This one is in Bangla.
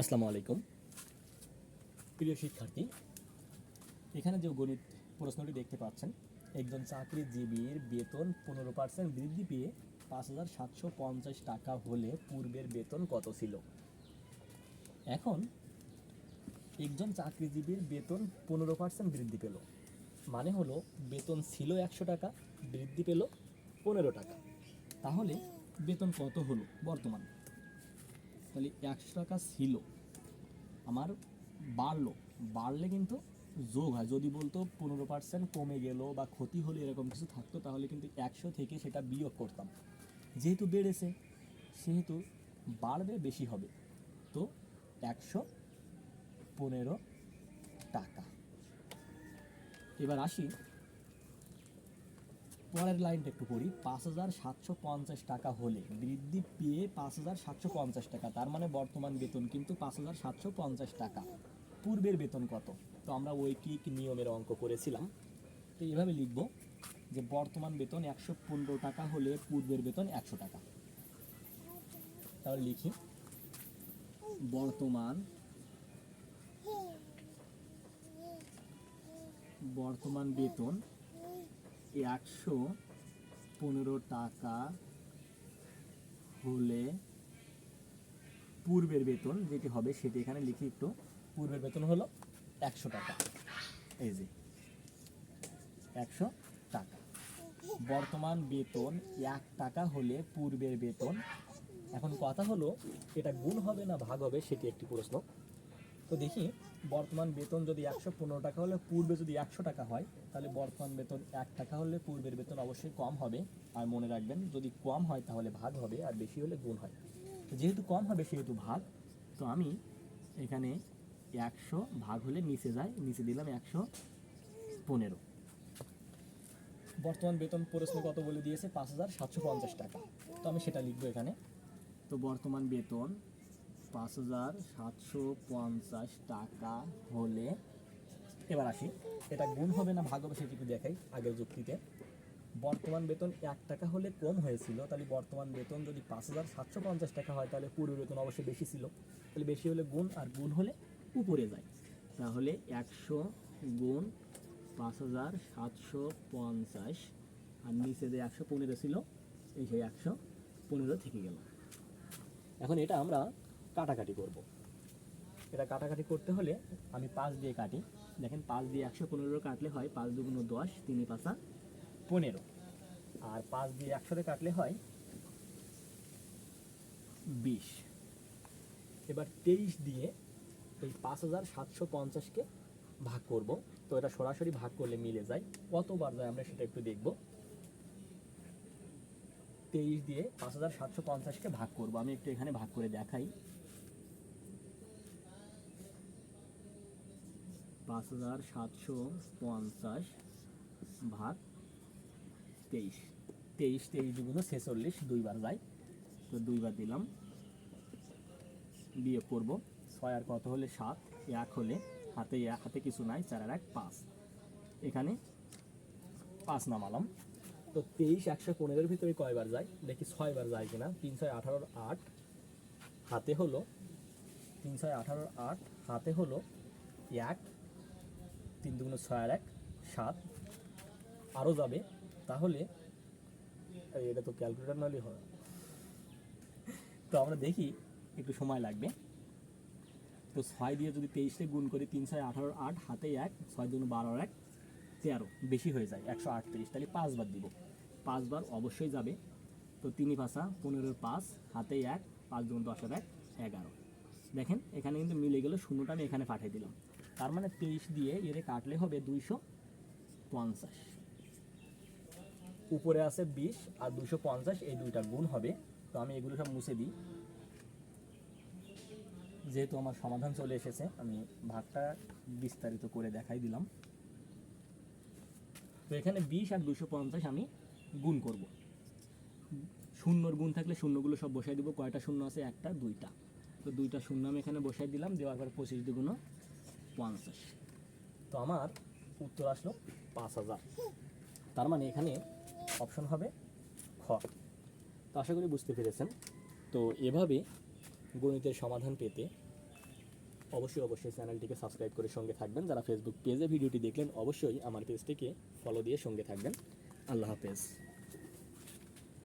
আসসালামু আলাইকুম। প্রিয় শিক্ষার্থী, এখানে যে গণিত প্রশ্নটি দেখতে পাচ্ছেন, একজন চাকরিজীবীর বেতন পনেরো পার্সেন্ট বৃদ্ধি পেয়ে পাঁচ হাজার সাতশো পঞ্চাশ টাকা হলে পূর্বের বেতন কত ছিল? এখন একজন চাকরিজীবীর বেতন পনেরো পার্সেন্ট বৃদ্ধি পেল মানে হলো বেতন ছিল একশো টাকা, বৃদ্ধি পেল পনেরো টাকা। তাহলে বেতন কত হলো বর্তমান? তাহলে একশো টাকা ছিল। আমার বাড়লো। বাড়লে কিন্তু যোগ হয়। যদি বলতো পনেরো পার্সেন্ট কমে গেল বা ক্ষতি হলো এরকম কিছু থাকতো, তাহলে কিন্তু একশো থেকে সেটা বিয়োগ করতাম। যেহেতু বেড়েছে, সেহেতু বাড়বে, বেশি হবে। তো একশো পনেরো টাকা। এবার আসি পরের লাইনটা একটু পড়ি। পাঁচ হাজার সাতশো পঞ্চাশ টাকা হলে বৃদ্ধি পেয়ে পাঁচ হাজার সাতশো পঞ্চাশ টাকা। তার মানে বর্তমান বেতন কিন্তু পাঁচ হাজার সাতশো পঞ্চাশ টাকা। পূর্বের বেতন কত? তো আমরা ঐকিক নিয়মের অঙ্ক করেছিলাম। তো এইভাবে লিখব যে বর্তমান বেতন একশো পনেরো টাকা হলে পূর্বের বেতন একশো টাকা। তাহলে লিখি। বর্তমান বর্তমান বেতন একশো পনেরো টাকা হলে পূর্বের বেতন যেটি হবে সেটি এখানে লিখি একটু। পূর্বের বেতন হলো একশো টাকা। এই যে, একশো টাকা। বর্তমান বেতন এক টাকা হলে পূর্বের বেতন। এখন কথা হলো, এটা গুণ হবে না ভাগ হবে সেটি একটি প্রশ্ন। তো দেখি, বর্তমান বেতন যদি একশো পনেরো টাকা হলে পূর্বে যদি একশো টাকা হয়, তাহলে বর্তমান বেতন এক টাকা হলে পূর্বের বেতন অবশ্যই কম হবে। আর মনে রাখবেন, যদি কম হয় তাহলে ভাগ হবে, আর বেশি হলে গুণ হয়। যেহেতু কম হবে, সেহেতু ভাগ। তো আমি এখানে একশো ভাগ হলে নিচে যায় নিচে দিলাম একশো পনেরো। বর্তমান বেতন প্রশ্ন কত বলে দিয়েছে? পাঁচ হাজার সাতশো পঞ্চাশ টাকা। তো আমি সেটা লিখব এখানে। তো বর্তমান বেতন পাঁচ হাজার সাতশো পঞ্চাশ টাকা হলে, এবার আসি। এটা গুণ হবে না ভাগ হবে সেটি দেখাই আগের যুক্তিতে। বর্তমান বেতন এক টাকা হলে কম হয়েছিল, তাহলে বর্তমান বেতন যদি পাঁচ হাজার সাতশো পঞ্চাশ টাকা হয়, তাহলে পূর্ব বেতন অবশ্যই বেশি ছিল। তাহলে বেশি হলে গুণ আর গুণ হলে উপরে যায়। তাহলে একশো গুণ পাঁচ হাজার সাতশো পঞ্চাশ আর নিচে যে একশো পনেরো ছিল, এই সেই একশো পনেরো থেকে গেল। এখন এটা আমরা কাটাকাটি করব। এটা কাটাকাটি করতে হলে আমি পাঁচ দিয়ে কাটি। দেখেন পাঁচ দিয়ে একশো পনেরো কাটলে হয় পাঁচ দুগুণ দশ, তিন পাঁচা পনেরো। আর পাঁচ দিয়ে একশোতে কাটলে হয় বিশ। এবার তেইশ দিয়ে এই পাঁচ হাজার সাতশো পঞ্চাশকে ভাগ করব। তো এটা সরাসরি ভাগ করলে মিলে যায়। কতবার যায় আমরা সেটা একটু দেখব। তেইশ দিয়ে পাঁচ হাজার সাতশো পঞ্চাশকে ভাগ করব। আমি একটু এখানে ভাগ করে দেখাই। পাঁচ হাজার সাতশো পঞ্চাশ ভাগ তেইশ। তেইশ তেইশ দুগুণ ছেচল্লিশ, দুইবার যায়। তো দুইবার দিলাম। বিয়োগ করব। ছয় আর কত হলে? সাত। এক হলে? হাতে এক হাতে কিছু নাই। চার আর এক, পাঁচ। এখানে পাঁচ নামালাম। তো তেইশ একশো পনেরোর ভিতরে কয়বার যায়? দেখি ছয়বার যায় কিনা। তিন ছয় আঠারোর আট, হাতে হলো। তিন ছয় আঠারোর আট, হাতে হলো এক তিন দুগুণ ছয় আর এক, সাত। আরও যাবে। তাহলে এটা তো ক্যালকুলেটার নাহলে হয় তো আমরা দেখি একটু সময় লাগবে। তো ছয় দিয়ে যদি তেইশে গুণ করি, তিন ছয় আঠারো আট, হাতে এক, ছয় দুগুণ বারো এক, তেরো। বেশি হয়ে যায়, একশো আটত্রিশ। তাহলে পাঁচবার দিব। পাঁচবার অবশ্যই যাবে। তো তিনি পাঁচা পনেরোর পাঁচ, হাতে এক, পাঁচ দুগুণ দশ আর এক, এগারো। দেখেন, এখানে কিন্তু মিলে গেল শূন্যটা আমি এখানে পাঠিয়ে দিলাম। তার মানে তেইশ দিয়ে এর কাটলে হবে দুইশো পঞ্চাশ। উপরে আছে বিশ আর দুশো পঞ্চাশ, এই দুইটা গুণ হবে। তো আমি এগুলো সব মুছে দিই। যেহেতু আমার সমাধান চলে এসেছে, আমি ভাগটা বিস্তারিত করে দেখাই দিলাম। তো এখানে বিশ আর দুশো পঞ্চাশ আমি গুণ করব। শূন্যর গুণ থাকলে শূন্যগুলো সব বসাই দেবো। কয়টা শূন্য আছে? একটা, দুইটা। তো দুইটা শূন্য আমি এখানে বসাই দিলাম, দেওয়ার পর পঁচিশ দুগুণ পঞ্চাশ। তো আমার উত্তর আসলো পাঁচ হাজার। তার মানে এখানে অপশন হবে খ। তো আশা করি বুঝতে পেরেছেন। তো এভাবে গণিতের সমাধান পেতে অবশ্যই অবশ্যই চ্যানেলটিকে সাবস্ক্রাইব করে সঙ্গে থাকবেন। যারা ফেসবুক পেজে ভিডিওটি দেখলেন, অবশ্যই আমার পেজটিকে ফলো দিয়ে সঙ্গে থাকবেন। আল্লাহ হাফেজ।